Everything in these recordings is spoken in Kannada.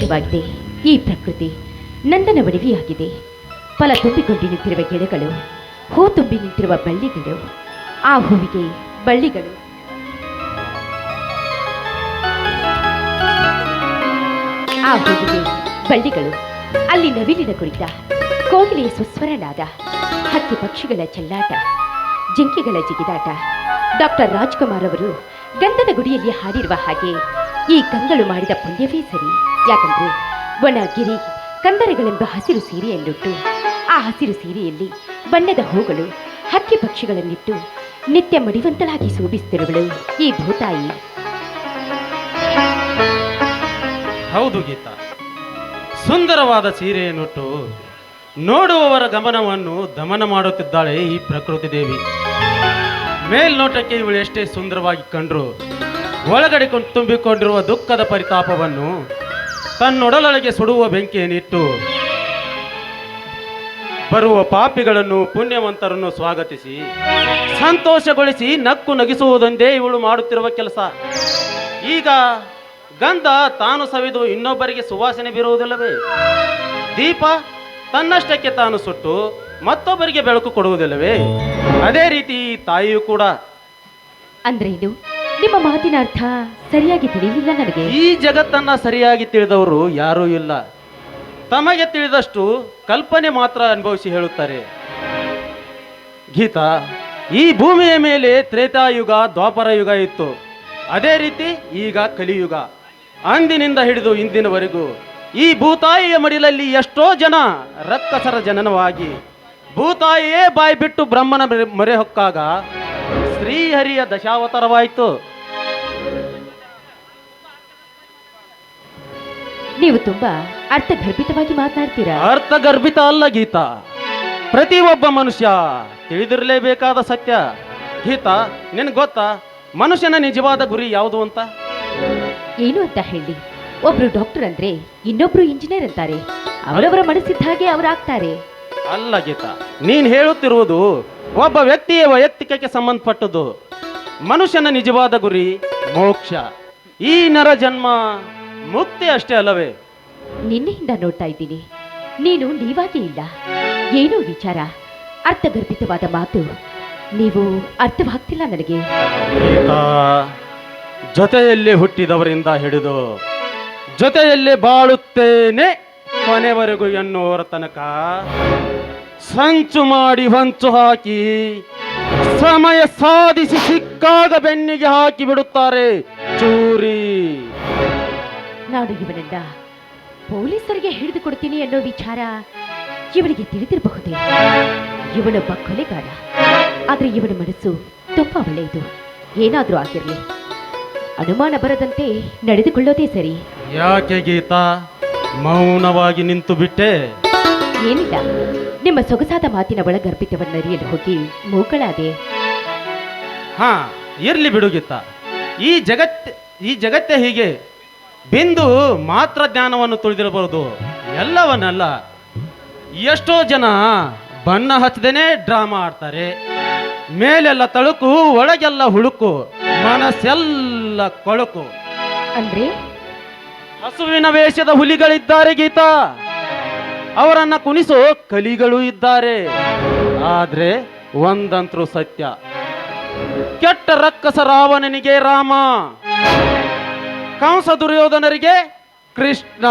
ಸುಂದರವಾಗಿದೆ. ಈ ಪ್ರಕೃತಿ ನಂದನ ಒಡವಿಯಾಗಿದೆ ಫಲ ತುಂಬಿಕೊಂಡು ನಿಂತಿರುವ ಗಿಡಗಳು, ಹೂ ತುಂಬಿ ನಿಂತಿರುವ ಬಳ್ಳಿಗಳು, ಆ ಹೂವಿಗೆ ಬಳ್ಳಿಗಳು. ಆ ಹೂವಿಗೆ ಬಳ್ಳಿಗಳು. ಅಲ್ಲಿ ನವಿಲಿನ ಕುರಿತ, ಕೋಗಿಲೆಯ ಸುಸ್ವರನಾದ ಹಕ್ಕಿ ಪಕ್ಷಿಗಳ ಚೆಲ್ಲಾಟ, ಜಿಂಕೆಗಳ ಜಿಗಿದಾಟ, ಡಾಕ್ಟರ್ ರಾಜ್ಕುಮಾರ್ ಅವರು ಗಂಧದ ಗುಡಿಯಲ್ಲಿ ಹಾಡಿರುವ ಹಾಗೆ ಈ ಕಂಗಳು ಮಾಡಿದ ಪುಣ್ಯವೇ ಸರಿ. ಯಾಕಂದ್ರೆ ಒಣ ಗಿರಿ ಕಂದರೆಗಳೆಂಬ ಹಸಿರು ಸೀರೆಯಲ್ಲಿಟ್ಟು ಆ ಹಸಿರು ಸೀರೆಯಲ್ಲಿ ಬಣ್ಣದ ಹೂಗಳು ಹಕ್ಕಿ ಪಕ್ಷಿಗಳನ್ನಿಟ್ಟು ನಿತ್ಯ ಮಡಿವಂತಳಾಗಿ ಶೋಭಿಸುತ್ತಿರುವಳು ಈ ಭೂತಾಯಿ. ಹೌದು ಗೀತಾ. ಸುಂದರವಾದ ಸೀರೆಯನ್ನುಟ್ಟು ನೋಡುವವರ ಗಮನವನ್ನು ದಮನ ಮಾಡುತ್ತಿದ್ದಾಳೆ ಈ ಪ್ರಕೃತಿ ದೇವಿ. ಮೇಲ್ನೋಟಕ್ಕೆ ಇವಳು ಎಷ್ಟೇ ಸುಂದರವಾಗಿ ಕಂಡ್ರು, ಒಳಗಡೆ ಕೊಂಡ್- ತುಂಬಿಕೊಂಡಿರುವ ದುಃಖದ ಪರಿತಾಪವನ್ನು ತನ್ನೊಡಲೊಳಗೆ ಸುಡುವ ಬೆಂಕಿಯನ್ನಿಟ್ಟು ಬರುವ ಪಾಪಿಗಳನ್ನು ಪುಣ್ಯವಂತರನ್ನು ಸ್ವಾಗತಿಸಿ, ಸಂತೋಷಗೊಳಿಸಿ ನಕ್ಕು ನಗಿಸುವುದೊಂದೇ ಇವಳು ಮಾಡುತ್ತಿರುವ ಕೆಲಸ. ಈಗ ಗಂಧ ತಾನು ಸವಿದು ಇನ್ನೊಬ್ಬರಿಗೆ ಸುವಾಸನೆ ಬೀರುವುದಿಲ್ಲವೇ ದೀಪ ತನ್ನಷ್ಟಕ್ಕೆ ತಾನು ಸುಟ್ಟು ಮತ್ತೊಬ್ಬರಿಗೆ ಬೆಳಕು ಕೊಡುವುದಿಲ್ಲವೇ? ಅದೇ ರೀತಿ ತಾಯಿಯೂ ಕೂಡ. ಕೂಡ ಅಂದ್ರೇನು ನಿಮ್ಮ ಮಾತಿನ ಅರ್ಥ ಸರಿಯಾಗಿ ತಿಳಿಲಿಲ್ಲ ನನಗೆ? ಈ ಜಗತ್ತನ್ನ ಸರಿಯಾಗಿ ತಿಳಿದವರು ಯಾರೂ ಇಲ್ಲ. ತಮಗೆ ತಿಳಿದಷ್ಟು ಕಲ್ಪನೆ ಮಾತ್ರ ಅನುಭವಿಸಿ ಹೇಳುತ್ತಾರೆ. ಗೀತಾ, ಈ ಭೂಮಿಯ ಮೇಲೆ ತ್ರೇತಾಯುಗ ದ್ವಾಪರ ಯುಗ ಇತ್ತು. ಅದೇ ರೀತಿ ಈಗ ಕಲಿಯುಗ. ಅಂದಿನಿಂದ ಹಿಡಿದು ಇಂದಿನವರೆಗೂ ಈ ಭೂತಾಯಿಯ ಮಡಿಲಲ್ಲಿ ಎಷ್ಟೋ ಜನ ರಕ್ಕಸರ ಜನನವಾಗಿ ಭೂತಾಯಿಯೇ ಬಾಯಿ ಬಿಟ್ಟು ಬ್ರಹ್ಮನ ಮೊರೆ ಹೊಕ್ಕಾಗ ಶ್ರೀಹರಿಯ ದಶಾವತಾರವಾಯಿತು. ನೀವು ತುಂಬಾ ಅರ್ಥಗರ್ಭಿತವಾಗಿ ಮಾತನಾಡ್ತೀರಾ? ಅರ್ಥಗರ್ಭಿತ ಅಲ್ಲ ಗೀತಾ. ಒಬ್ಬ ಮನುಷ್ಯ ತಿಳಿದಿರಲೇಬೇಕಾದ ಸತ್ಯ. ಗೀತಾ ನಿನ್ ಗೊತ್ತಾ? ಮನುಷ್ಯನ ನಿಜವಾದ ಗುರಿ ಯಾವುದು ಅಂತ? ಏನು ಅಂತ ಹೇಳಿ. ಒಬ್ರು ಡಾಕ್ಟರ್ ಅಂದ್ರೆ ಇನ್ನೊಬ್ರು ಇಂಜಿನಿಯರ್ ಅಂತಾರೆ. ಅವರವರ ಮನಸ್ಸಿದ್ದ ಹಾಗೆ ಅವರಾಗ್ತಾರೆ ಅಲ್ಲ ಗೀತಾ ನೀನು ಹೇಳುತ್ತಿರುವುದು ಒಬ್ಬ ವ್ಯಕ್ತಿಯ ವೈಯಕ್ತಿಕಕ್ಕೆ ಸಂಬಂಧಪಟ್ಟದ್ದು. ಮನುಷ್ಯನ ನಿಜವಾದ ಗುರಿ ಮೋಕ್ಷ. ಈ ನರ ಜನ್ಮ ಮುಕ್ತಿ ಅಷ್ಟೇ ಅಲ್ಲವೇ? ನಿನ್ನೆಯಿಂದ ನೋಡ್ತಾ ಇದ್ದೀನಿ. ನೀನು ನೀವಾಗಿ ಇಲ್ಲ. ಏನೋ ವಿಚಾರ ಅರ್ಥಗರ್ಭಿತವಾದ ಮಾತು. ನೀವು ಅರ್ಥವಾಗ್ತಿಲ್ಲ ನನಗೆ. ಗೀತಾ ಜೊತೆಯಲ್ಲಿ ಹುಟ್ಟಿದವರಿಂದ ಹಿಡಿದು ಜೊತೆಯಲ್ಲಿ ಬಾಳುತ್ತೇನೆ ಕೊನೆವರೆಗೂ ಎನ್ನುವರ ತನಕ. ಸಂಚು ಮಾಡಿ ಹೊಂಚು ಹಾಕಿ ಸಮಯ ಸಾಧಿಸಿ ಸಿಕ್ಕಾಗ ಬೆನ್ನಿಗೆ ಹಾಕಿ ಬಿಡುತ್ತಾರೆ ಚೂರಿ. ನಾನು ಇವನನ್ನ ಪೊಲೀಸರಿಗೆ ಹಿಡಿದು ಕೊಡ್ತೀನಿ ಅನ್ನೋ ವಿಚಾರ ಇವನಿಗೆ ತಿಳಿದಿರಬಹುದು? ಇವನೊಬ್ಬ ಕೊಲೆಗಾರ ಆದ್ರೆ ಇವನ ಮನಸ್ಸು ತುಂಬಾ ಒಳ್ಳೆಯದು. ಏನಾದ್ರೂ ಆಗಿರಲಿ. ಅನುಮಾನ ಬರದಂತೆ ನಡೆದುಕೊಳ್ಳೋದೇ ಸರಿ. ಯಾಕೆ ಗೀತಾ? ಮೌನವಾಗಿ ನಿಂತು ಬಿಟ್ಟೆ? ಏನಿಲ್ಲ. ನಿಮ್ಮ ಸೊಗಸಾದ ಮಾತಿನ ಒಳಗರ್ಭಿತವನ್ನರಿಯಲು ಹೋಗಿ ಮೂಗಳಾದೆ ಹಾ ಇರ್ಲಿ ಬಿಡುಗಿತ್ತ ಗೀತಾ ಈ ಜಗತ್ ಈ ಜಗತ್ತೇ ಹೀಗೆ. ಬಿಂದು ಮಾತ್ರ ಜ್ಞಾನವನ್ನು ತುಳಿದಿರಬಹುದು ಎಲ್ಲವನ್ನಲ್ಲ. ಎಷ್ಟೋ ಜನ ಬಣ್ಣ ಹಚ್ಚದೇನೆ ಡ್ರಾಮಾ ಆಡ್ತಾರೆ. ಮೇಲೆಲ್ಲ ತಳುಕು ಒಳಗೆಲ್ಲ ಹುಳುಕು ಮನಸ್ಸೆಲ್ಲ ಕೊಳಕು. ಅಂದ್ರೆ? ಹಸುವಿನ ವೇಷದ ಹುಲಿಗಳಿದ್ದಾರೆ ಗೀತಾ. ಅವರನ್ನ ಕುಣಿಸೋ ಕಲಿಗಳು ಇದ್ದಾರೆ. ಆದ್ರೆ ಒಂದಂತ್ರು ಸತ್ಯ. ಕೆಟ್ಟ ರಕ್ಕಸ ರಾವಣನಿಗೆ ರಾಮ. ಕಂಸ ದುರ್ಯೋಧನರಿಗೆ ಕೃಷ್ಣ.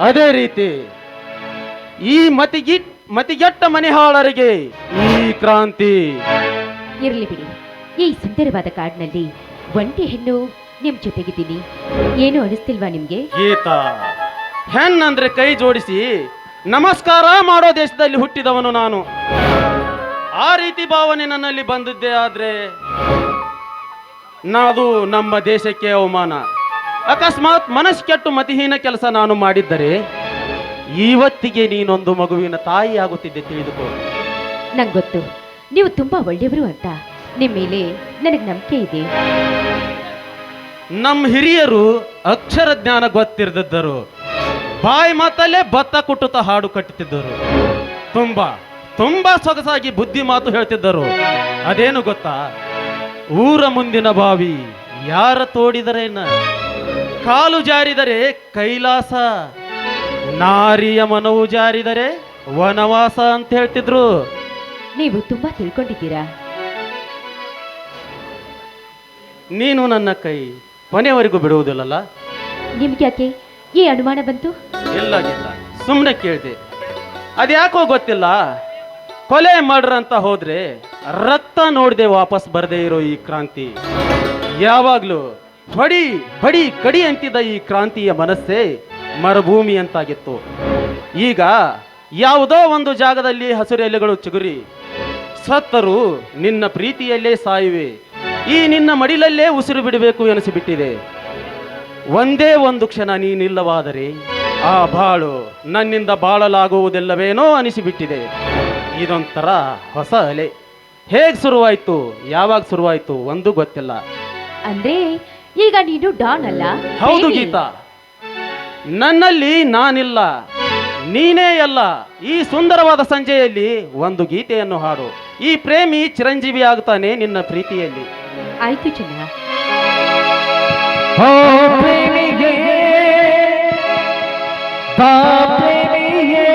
ಅದೇ ರೀತಿ ಈ ಮತಿಗಿ ಮತಿಗೆಟ್ಟ ಮನೆಹಾಳರಿಗೆ ಈ ಕ್ರಾಂತಿ. ಇರಲಿ ಬಿಡಿ. ಈ ಸುಂದರವಾದ ಕಾಡಿನಲ್ಲಿ ಒಂಟಿ ಹೆಣ್ಣು ನಿಮ್ ಜೊತೆಗಿದ್ದೀನಿ. ಏನು ಅನಿಸ್ತಿಲ್ವಾ ನಿಮ್ಗೆ? ಗೀತಾ. ಹೆಣ್ಣಂದ್ರೆ ಕೈ ಜೋಡಿಸಿ ನಮಸ್ಕಾರ ಮಾಡೋ ದೇಶದಲ್ಲಿ ಹುಟ್ಟಿದವನು ನಾನು. ಆ ರೀತಿ ಭಾವನೆ ನನ್ನಲ್ಲಿ ಬಂದಿದ್ದೆ ಆದರೆ ನಾದು ನಮ್ಮ ದೇಶಕ್ಕೆ ಅವಮಾನ. ಅಕಸ್ಮಾತ್ ಮನಸ್ಸು ಕೆಟ್ಟು ಮತಿಹೀನ ಕೆಲಸ ನಾನು ಮಾಡಿದ್ದರೆ ಇವತ್ತಿಗೆ ನೀನೊಂದು ಮಗುವಿನ ತಾಯಿ ಆಗುತ್ತಿದ್ದೆ ತಿಳಿದುಕೋ. ನಂಗೆ ಗೊತ್ತು. ನೀವು ತುಂಬಾ ಒಳ್ಳೆಯವರು ಅಂತ. ನಿಮ್ಮ ಮೇಲೆ ನನಗೆ ನಂಬಿಕೆ ಇದೆ. ನಮ್ಮ ಹಿರಿಯರು ಅಕ್ಷರ ಜ್ಞಾನ ಗೊತ್ತಿರದಿದ್ದರು. ಬಾಯಿ ಮಾತಲ್ಲೇ ಭತ್ತ ಕುಟ್ಟುತ್ತ ಹಾಡು ಕಟ್ಟುತ್ತಿದ್ದರು. ತುಂಬಾ ತುಂಬಾ ಸೊಗಸಾಗಿ ಬುದ್ಧಿ ಮಾತು ಹೇಳ್ತಿದ್ದರು. ಅದೇನು ಗೊತ್ತಾ? ಊರ ಮುಂದಿನ ಬಾವಿ ಯಾರ ತೋಡಿದರೇನ ಕಾಲು ಜಾರಿದರೆ ಕೈಲಾಸ ನಾರಿಯ ಮನವು ಜಾರಿದರೆ ವನವಾಸ ಅಂತ ಹೇಳ್ತಿದ್ರು. ನೀವು ತುಂಬಾ ತಿಳ್ಕೊಂಡಿದ್ದೀರಾ? ನೀನು ನನ್ನ ಕೈ ಕೊನೆಯವರೆಗೂ ಬಿಡುವುದಿಲ್ಲಲ್ಲ? ನಿಮ್ಗೆ ಯಾಕೆ ಈ ಅನುಮಾನ ಬಂತು? ಇಲ್ಲ ಇಲ್ಲ. ಸುಮ್ಮನೆ ಕೇಳಿದೆ. ಅದ್ಯಾಕೋ ಗೊತ್ತಿಲ್ಲ? ಕೊಲೆ ಮಾಡ್ರ ಅಂತ ಹೋದ್ರೆ ರಕ್ತ ನೋಡಿದೆ ವಾಪಸ್ ಬರದೇ ಇರೋ ಈ ಕ್ರಾಂತಿ. ಯಾವಾಗ್ಲೂ ಬಡಿ ಬಡಿ ಕಡಿ ಅಂತಿದ್ದ ಈ ಕ್ರಾಂತಿಯ ಮನಸ್ಸೇ ಮರುಭೂಮಿ ಅಂತಾಗಿತ್ತು. ಈಗ ಯಾವುದೋ ಒಂದು ಜಾಗದಲ್ಲಿ ಹಸಿರು ಎಲೆಗಳು ಚಿಗುರಿ. ಸತ್ತರು ನಿನ್ನ ಪ್ರೀತಿಯಲ್ಲೇ ಸಾಯುವೆ. ಈ ನಿನ್ನ ಮಡಿಲಲ್ಲೇ ಉಸಿರು ಬಿಡಬೇಕು ಎನಿಸಿಬಿಟ್ಟಿದೆ. ಒಂದೇ ಒಂದು ಕ್ಷಣ ನೀನಿಲ್ಲವಾದರೆ ಆ ಬಾಳು ನನ್ನಿಂದ ಬಾಳಲಾಗುವುದಿಲ್ಲವೇನೋ ಅನಿಸಿಬಿಟ್ಟಿದೆ. ಇದೊಂಥರ ಹೊಸ ಅಲೆ. ಹೇಗೆ ಶುರುವಾಯ್ತು? ಯಾವಾಗ ಶುರುವಾಯ್ತು ಒಂದು ಗೊತ್ತಿಲ್ಲ. ಅಂದ್ರೆ ಈಗ ನೀನು ಡಾನ್ ಅಲ್ಲ? ಹೌದು ಗೀತಾ. ನನ್ನಲ್ಲಿ ನಾನಿಲ್ಲ. ನೀನೇ ಅಲ್ಲ. ಈ ಸುಂದರವಾದ ಸಂಜೆಯಲ್ಲಿ ಒಂದು ಗೀತೆಯನ್ನು ಹಾಡು. ಈ ಪ್ರೇಮಿ ಚಿರಂಜೀವಿ ಆಗ್ತಾನೆ ನಿನ್ನ ಪ್ರೀತಿಯಲ್ಲಿ. ಆಯ್ತು ಚಿನ್ನ. ಹೋ ಪ್ರೇಮಿಗೆ ಬಾ ಪ್ರೇಮಿಗೆ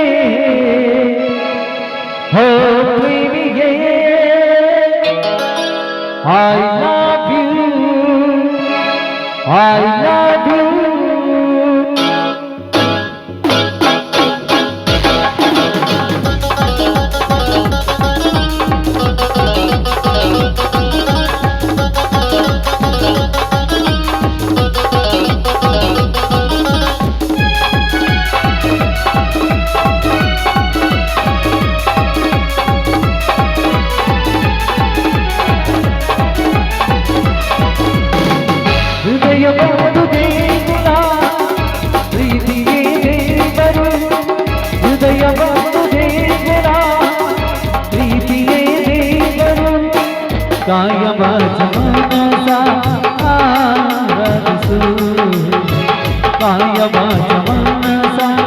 ಹೋ ಪ್ರೇಮಿಗೆ I love you I love जवान जवान सा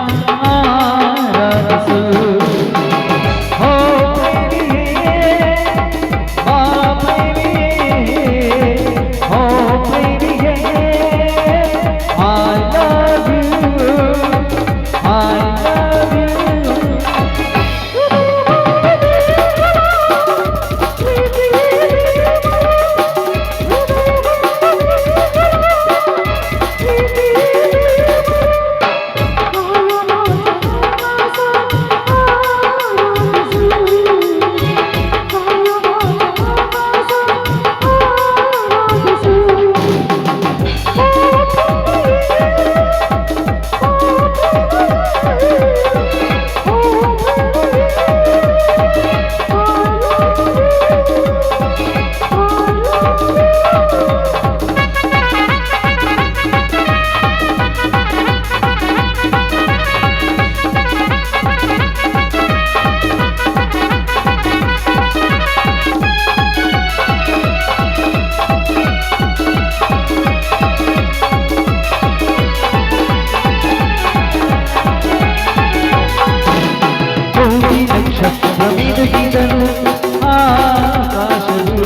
ನಕ್ಷತ್ರ ಮಿನುಗಿದನು ಆಕಾಶವು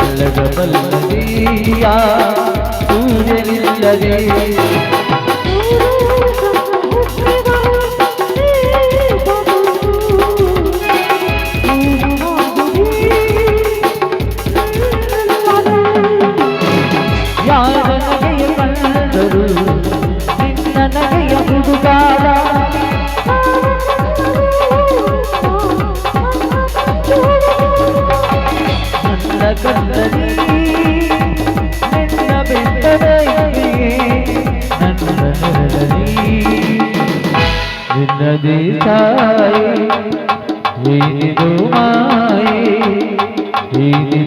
ಬೆಳಗಬಲ್ಲದೀಯ ಸೂರ್ಯನಿಲ್ಲದೆ ಯಾರ ನಗೆಯ दिशाई ईदुमाई ईद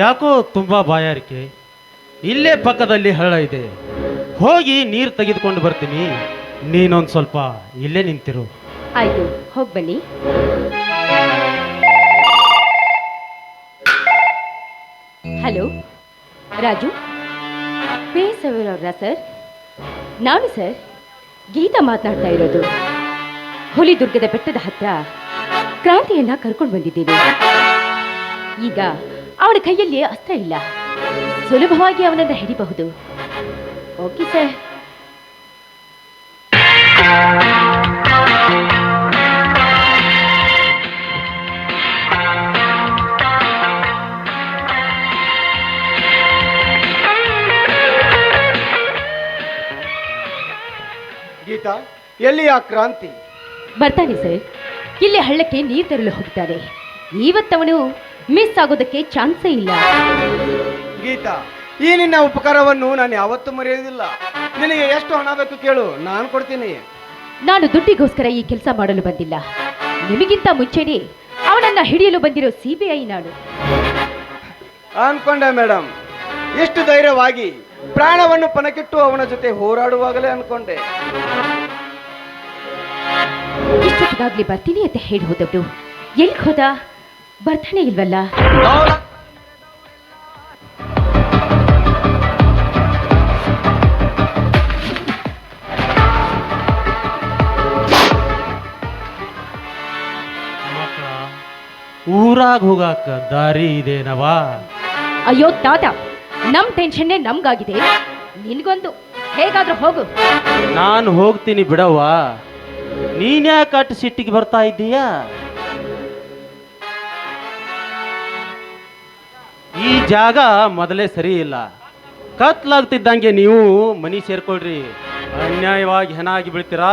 ಯಾಕೋ ತುಂಬ ಬಾಯಾರಿಕೆ? ಇಲ್ಲೇ ಪಕ್ಕದಲ್ಲಿ ಹಳ್ಳ ಇದೆ. ಹೋಗಿ ನೀರು ತೆಗೆದುಕೊಂಡು ಬರ್ತೀನಿ. ನೀನೊಂದು ಸ್ವಲ್ಪ ಇಲ್ಲೇ ನಿಂತಿರು. ಆಯ್ತು, ಹೋಗಿ ಬನ್ನಿ. ಹಲೋ, ರಾಜು? ಬೇಸವರವ್ರ ಸರ್? ನಾನು ಸರ್? ಗೀತಾ ಮಾತನಾಡ್ತಾ ಇರೋದು. ಹುಲಿದುರ್ಗದ ಬೆಟ್ಟದ ಹತ್ರ ಕ್ರಾಂತಿಯನ್ನ ಕರ್ಕೊಂಡು ಬಂದಿದ್ದೀನಿ ಈಗ ಅವನ ಕೈಯಲ್ಲಿ ಅಸ್ತ್ರ ಇಲ್ಲ. ಸುಲಭವಾಗಿ ಅವನನ್ನ ಹಿಡಿಬಹುದು. Okay sir. ಗೀತಾ ಎಲ್ಲಿ ಆ ಕ್ರಾಂತಿ? ಬರ್ತಾನೆ ಸರ್. ಇಲ್ಲಿ ಹಳ್ಳಕ್ಕೆ ನೀರು ತರಲು ಹೋಗ್ತಾನೆ. ಇವತ್ತವನು ಮಿಸ್ ಆಗೋದಕ್ಕೆ ಚಾನ್ಸೇ ಇಲ್ಲ. ಗೀತಾ ಈ ನಿನ್ನ ಉಪಕಾರವನ್ನು ನಾನು ಯಾವತ್ತೂ ಮರೆಯೋದಿಲ್ಲ ನಿನಗೆ ಎಷ್ಟು ಹಣ ಬೇಕು ಕೇಳು ನಾನು ಕೊಡ್ತೀನಿ. ನಾನು ದುಡ್ಡಿಗೋಸ್ಕರ ಈ ಕೆಲಸ ಮಾಡಲು ಬಂದಿಲ್ಲ. ನಿಮಗಿಂತ ಮುಂಚೆನೇ ಅವನನ್ನ ಹಿಡಿಯಲು ಬಂದಿರೋ ಸಿ ಬಿ ಐ ನಾನು ಅನ್ಕೊಂಡೆ ಮೇಡಮ್ ಎಷ್ಟು ಧೈರ್ಯವಾಗಿ ಪ್ರಾಣವನ್ನು ಪಣಕ್ಕಿಟ್ಟು ಅವನ ಜೊತೆ ಹೋರಾಡುವಾಗಲೇ ಅನ್ಕೊಂಡೆ. ಇಷ್ಟೊತ್ತಿಗಾಗ್ಲಿ ಬರ್ತೀನಿ ಅಂತ ಹೇಳಿ ಹೋದವನು ಎಲ್ಲಿ ಹೋದ? ಬರ್ತಾನೆ ಇಲ್ವಲ್ಲ? ಊರಾಗ ಹೋಗಾಕ ದಾರಿ ಇದೇನವಾ? ಅಯ್ಯೋ ತಾತ ನಮ್ ಟೆನ್ಷನ್ನೇ ನಮ್ಗಾಗಿದೆ. ನಿನ್ಗೊಂದು ಹೇಗಾದ್ರೂ ಹೋಗು. ನಾನು ಹೋಗ್ತೀನಿ ಬಿಡವ್ವ. ನೀನ್ಯಾಕೆ ಅಟ್ಟು ಸಿಟ್ಟಿಗೆ ಬರ್ತಾ ಇದ್ದೀಯಾ? ಈ ಜಾಗ ಮೊದಲೇ ಸರಿ ಇಲ್ಲ. ಕತ್ಲಾಗ್ತಿದ್ದಂಗೆ ನೀವು ಮನಿ ಸೇರ್ಕೊಳ್ರಿ. ಅನ್ಯಾಯವಾಗಿ ಹೆನಾಗಿ ಬೀಳ್ತೀರಾ?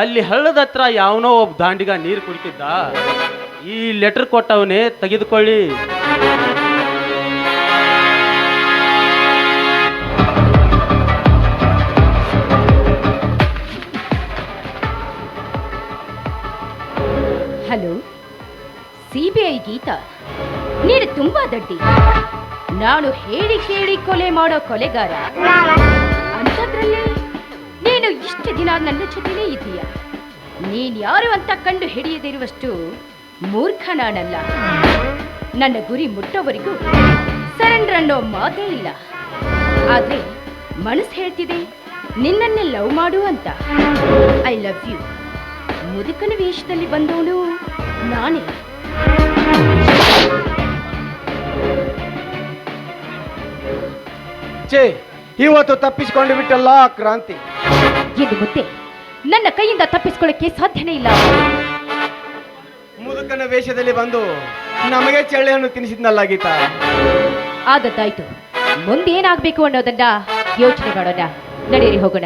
ಅಲ್ಲಿ ಹಳ್ಳದ ಹತ್ರ ಯಾವನೋ ಒಬ್ಬ ದಾಂಡಿಗ ನೀರು ಕುಡಿತಿದ್ದ. ಈ ಲೆಟರ್ ಕೊಟ್ಟವನೇ ತೆಗೆದುಕೊಳ್ಳಿ. Hello, C B I Geeta? ನೀನು ತುಂಬಾ ದಡ್ಡಿ. ನಾನು ಹೇಳಿ ಕೇಳಿ ಕೊಲೆ ಮಾಡೋ ಕೊಲೆಗಾರ. ಅಂತದ್ರಲ್ಲಿ ನೀನು ಇಷ್ಟು ದಿನ ನನ್ನ ಜೊತೆಲೇ ಇದೀಯ ನೀನ್ ಯಾರು ಅಂತ ಕಂಡು ಹಿಡಿಯದಿರುವಷ್ಟು ಮೂರ್ಖ ನಾನಲ್ಲ ನನ್ನ ಗುರಿ ಮುಟ್ಟೋವರೆಗೂ ಸರೆಂಡರ್ ಅನ್ನೋ ಮಾತೇ ಇಲ್ಲ. ಆದ್ರೆ ಮನಸ್ಸು ಹೇಳ್ತಿದೆ, ನಿನ್ನನ್ನೇ ಲವ್ ಮಾಡು ಅಂತ. I love you. ಮುದುಕನ ವೇಷದಲ್ಲಿ ಬಂದವನು ನಾನೇ. ಛೇ ಇವತ್ತು ತಪ್ಪಿಸಿಕೊಂಡು ಬಿಟ್ಟಲ್ಲ ಕ್ರಾಂತಿ. ಇದು ಮುದ್ದೆ ನನ್ನ ಕೈಯಿಂದ ತಪ್ಪಿಸ್ಕೊಳ್ಳಕ್ಕೆ ಸಾಧ್ಯನೇ ಇಲ್ಲ. ಮುದುಕನ ವೇಷದಲ್ಲಿ ಬಂದು ನಮಗೆ ಚಳ್ಳೆಯನ್ನು ತಿನ್ನಿಸಿದ್ನಲ್ಲ ಗೀತಾ. ಆದದ್ದಾಯ್ತು. ಮುಂದೇನಾಗ್ಬೇಕು ಅನ್ನೋದನ್ನ ಯೋಚನೆ ಮಾಡೋಣ. ನಡೀರಿ ಹೋಗೋಣ.